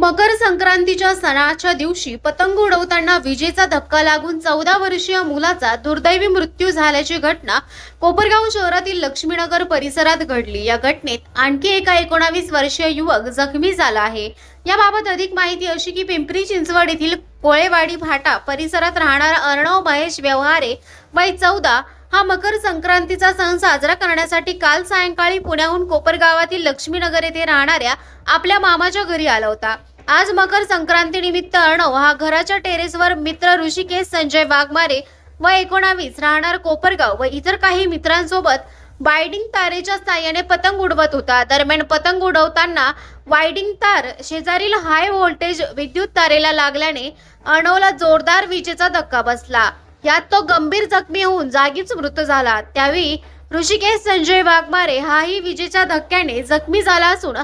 मकर संक्रांतीच्या सणाच्या दिवशी पतंग उडवताना विजेचा धक्का लागून चौदा वर्षीय मुलाचा दुर्दैवी मृत्यू झाल्याची घटना कोपरगाव शहरातील लक्ष्मीनगर परिसरात घडली. या घटनेत आणखी एका एकोणावीस वर्षीय युवक जखमी झाला आहे. याबाबत अधिक माहिती अशी की पिंपरी चिंचवड येथील कोळेवाडी भाटा परिसरात राहणारा अर्णव महेश व्यवहारे वय चौदा हा मकर संक्रांतीचा सण साजरा करण्यासाठी काल सायंकाळी पुण्याहून कोपरगावातील लक्ष्मीनगर येथे राहणाऱ्या आपल्या मामाच्या घरी आला होता. आज मकर संक्रांती निमित्त अर्णव हा घराच्या टेरेसवर मित्र ऋषिकेश संजय वाघमारे व एकोणावीस राहणार कोपरगाव व इतर काही मित्रांसोबत वायडिंग तारेच्या साह्याने पतंग उडवत होता. दरम्यान पतंग उडवताना वायडिंग तार शेजारील हाय व्होल्टेज विद्युत तारेला लागल्याने अर्णवला जोरदार विजेचा धक्का बसला. यात तो गंभीर जखमी होऊन जागीच मृत झाला. त्यावेळी ऋषिकेश संजय वाघमारे हाही विजेच्या धक्क्याने जखमी झाला असून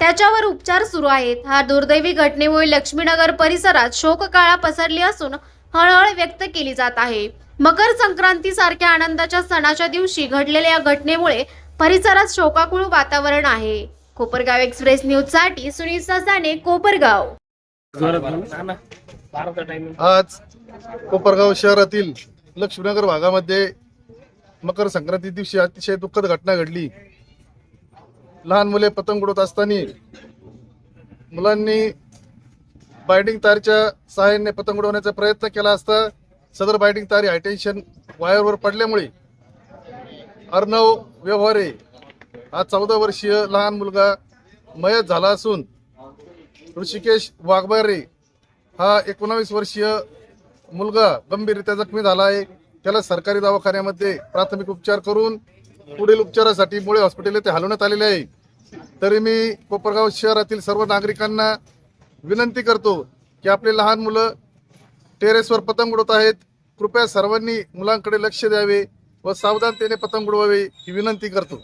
त्याच्यावर उपचार सुरू आहेत. हा दुर्दैवी घटनेमुळे लक्ष्मीनगर परिसरात शोककाळा पसरली असून हळहळ व्यक्त केली जात आहे. मकर संक्रांती सारख्या आनंदाच्या सणाच्या दिवशी घडलेल्या या घटनेमुळे परिसरात शोकाकुळ वातावरण आहे. कोपरगाव एक्सप्रेस न्यूजसाठी सुनील ससाने कोपरगाव. आज कोपरगाव शहरातील लक्ष्मीनगर भागामध्ये मकर संक्रांती दिवशी अतिशय दुःखद घटना घडली. लहान मुले पतंग उडवत असताना मुलांनी बायडिंग तारच्या सहाय्याने पतंग उडवण्याचा प्रयत्न केला असता सदर बायडिंग तार हायटेन्शन वायरवर पडल्यामुळे अर्णव व्यवहारे हा चौदा वर्षीय लहान मुलगा मयत झाला असून ऋषिकेश वाघबारे हा एकोणावीस वर्षीय मुलगा गंभीररित्या जखमी झाला आहे. त्याला सरकारी दवाखान्यामध्ये प्राथमिक उपचार करून पुढील उपचारासाठी मुळे हॉस्पिटल येथे हलवण्यात आलेले आहे. तरी मी कोपरगाव शहरातील सर्व नागरिकांना विनंती करतो की आपले लहान मुलं टेरेसवर पतंग उडवत आहेत. कृपया सर्वांनी मुलांकडे लक्ष द्यावे व सावधानतेने पतंग उडवावे ही विनंती करतो.